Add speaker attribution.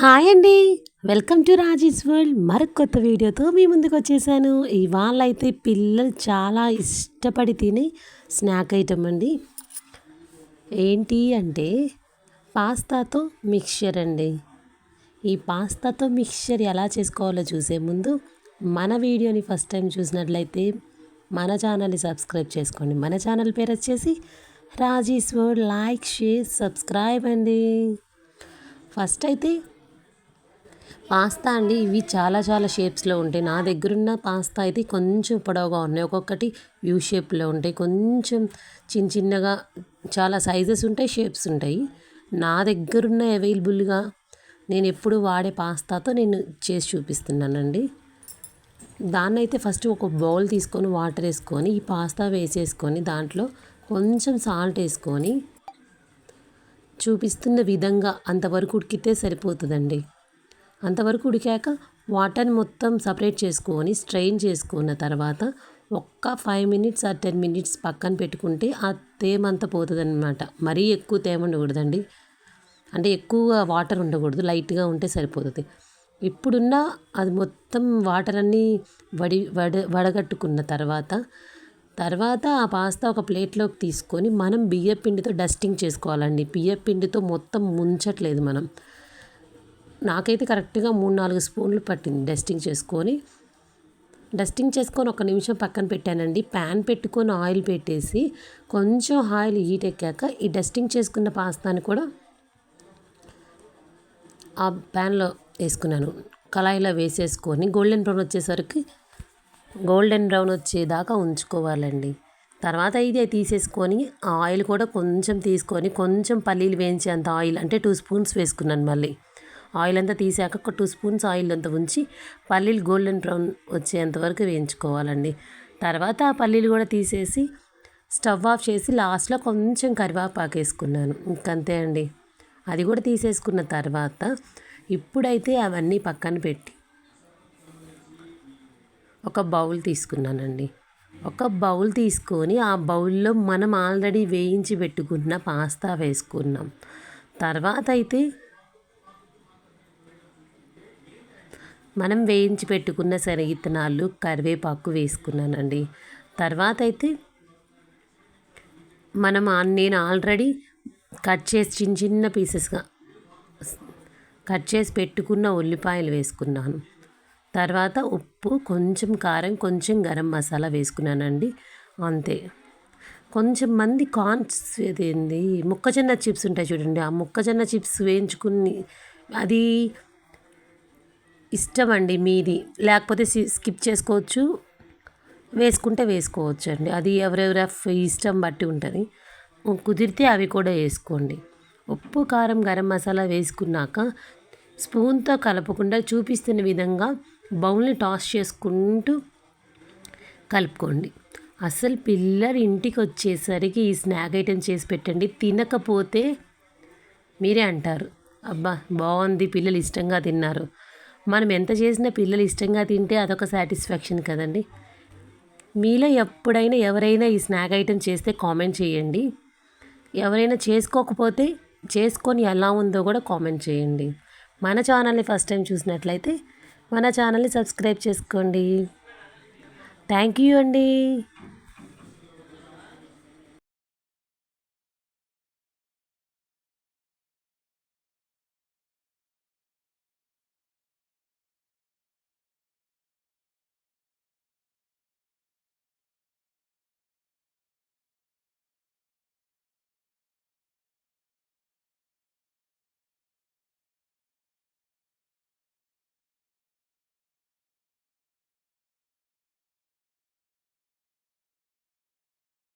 Speaker 1: Hi అండి. Welcome to Raji's world. మరొక కొత్త వీడియోతో మీ ముందుకు వచ్చేసాను. ఇవాళ అయితే పిల్లలు చాలా ఇష్టపడి తినే స్నాక్ ఐటమ్ అండి. ఏంటి అంటే పాస్తాతో మిక్చర్ అండి. ఈ పాస్తాతో మిక్చర్ ఎలా చేసుకోవాలో చూసే ముందు మన వీడియోని ఫస్ట్ టైం చూసినట్లయితే మన ఛానల్ని సబ్స్క్రైబ్ చేసుకోండి. మన ఛానల్ పేరు వచ్చేసి Raji's world. Like share subscribe అండి. ఫస్ట్ అయితే పాస్తా అండి ఇవి చాలా చాలా షేప్స్లో ఉంటాయి. నా దగ్గరున్న పాస్తా అయితే కొంచెం పొడవుగా ఉన్నాయి. ఒక్కొక్కటి వ్యూ షేప్లో ఉంటాయి. కొంచెం చిన్న చిన్నగా చాలా సైజెస్ ఉంటాయి షేప్స్ ఉంటాయి. నా దగ్గరున్న అవైలబుల్గా నేను ఎప్పుడు వాడే పాస్తాతో నేను చేసి చూపిస్తున్నానండి. దాన్ని అయితే ఫస్ట్ ఒక బౌల్ తీసుకొని వాటర్ వేసుకొని ఈ పాస్తా వేసేసుకొని దాంట్లో కొంచెం సాల్ట్ వేసుకొని చూపిస్తున్న విధంగా అంతవరకు ఉడికితే సరిపోతుందండి. అంతవరకు ఉడికాక వాటర్ని మొత్తం సపరేట్ చేసుకొని స్ట్రెయిన్ చేసుకున్న తర్వాత ఒక్క ఫైవ్ మినిట్స్ ఆ టెన్ మినిట్స్ పక్కన పెట్టుకుంటే ఆ తేమ అంతా పోతుంది అనమాట మరీ ఎక్కువ తేమ ఉండకూడదండి. అంటే ఎక్కువ వాటర్ ఉండకూడదు. లైట్గా ఉంటే సరిపోతుంది. ఇప్పుడున్న అది మొత్తం వాటర్ అన్నీ వడి వడ వడగట్టుకున్న తర్వాత తర్వాత ఆ పాస్తా ఒక ప్లేట్లోకి తీసుకొని మనం బియ్యపిండితో డస్టింగ్ చేసుకోవాలండి. బియ్యపిండితో మొత్తం ముంచట్లేదు మనం. నాకైతే కరెక్ట్గా మూడు నాలుగు స్పూన్లు పట్టింది డస్టింగ్ చేసుకొని. డస్టింగ్ చేసుకొని ఒక నిమిషం పక్కన పెట్టానండి. ప్యాన్ పెట్టుకొని ఆయిల్ పెట్టేసి కొంచెం ఆయిల్ హీట్ ఎక్కాక ఈ డస్టింగ్ చేసుకున్న పాస్తాని కూడా ఆ ప్యాన్లో వేసుకున్నాను. కళాయిలో వేసేసుకొని గోల్డెన్ బ్రౌన్ వచ్చేసరికి గోల్డెన్ బ్రౌన్ వచ్చేదాకా ఉంచుకోవాలండి. తర్వాత ఇది తీసేసుకొని ఆయిల్ కూడా కొంచెం తీసుకొని కొంచెం పల్లీలు వేయించేంత ఆయిల్ అంటే టూ స్పూన్స్ వేసుకున్నాను మళ్ళీ. ఆయిల్ అంతా తీసాక ఒక టూ స్పూన్స్ ఆయిల్ అంతా ఉంచి పల్లీలు గోల్డెన్ బ్రౌన్ వచ్చేంత వరకు వేయించుకోవాలండి. తర్వాత ఆ పల్లీలు కూడా తీసేసి స్టవ్ ఆఫ్ చేసి లాస్ట్లో కొంచెం కరివేపాకు వేసుకున్నాను. ఇంకంతే అండి. అది కూడా తీసేసుకున్న తర్వాత ఇప్పుడైతే అవన్నీ పక్కన పెట్టి ఒక బౌల్ తీసుకున్నానండి. ఒక బౌల్ తీసుకొని ఆ బౌల్లో మనం ఆల్రెడీ వేయించి పెట్టుకున్న పాస్తా వేసుకున్నాం. తర్వాత అయితే మనం వేయించి పెట్టుకున్న శనగిత్తనాలు కరివేపాకు వేసుకున్నానండి. తర్వాత అయితే మనం నేను ఆల్రెడీ కట్ చేసి చిన్న చిన్న పీసెస్గా కట్ చేసి పెట్టుకున్న ఉల్లిపాయలు వేసుకున్నాను. తర్వాత ఉప్పు కొంచెం కారం కొంచెం గరం మసాలా వేసుకున్నానండి. అంతే. కొంచెం మంది కార్న్స్ ఏంది మొక్కజొన్న చిప్స్ ఉంటాయి చూడండి. ఆ మొక్కజొన్న చిప్స్ వేయించుకుని అది ఇష్టం అండి మీది. లేకపోతే స్కిప్ చేసుకోవచ్చు. వేసుకుంటే వేసుకోవచ్చు అండి అది ఎవరెవరి ఇష్టం బట్టి ఉంటుంది. కుదిరితే అవి కూడా వేసుకోండి. ఉప్పు కారం గరం మసాలా వేసుకున్నాక స్పూన్తో కలపకుండా చూపిస్తున్న విధంగా బౌల్ని టాస్ చేసుకుంటూ కలుపుకోండి. అసలు పిల్లలు ఇంటికి వచ్చేసరికి ఈ స్నాక్ ఐటెం చేసి పెట్టండి. తినకపోతే మీరే అంటారు. అబ్బా బాగుంది పిల్లలు ఇష్టంగా తిన్నారు. మనం ఎంత చేసినా పిల్లలు ఇష్టంగా తింటే అదొక సాటిస్ఫాక్షన్ కదండి. మీలో ఎప్పుడైనా ఎవరైనా ఈ స్నాక్ ఐటెం చేస్తే కామెంట్ చేయండి. ఎవరైనా చేసుకోకపోతే చేసుకొని ఎలా ఉందో కూడా కామెంట్ చేయండి. మన ఛానల్ని ఫస్ట్ టైం చూసినట్లయితే మన ఛానల్ని సబ్స్క్రైబ్ చేసుకోండి. థ్యాంక్ యూ అండి.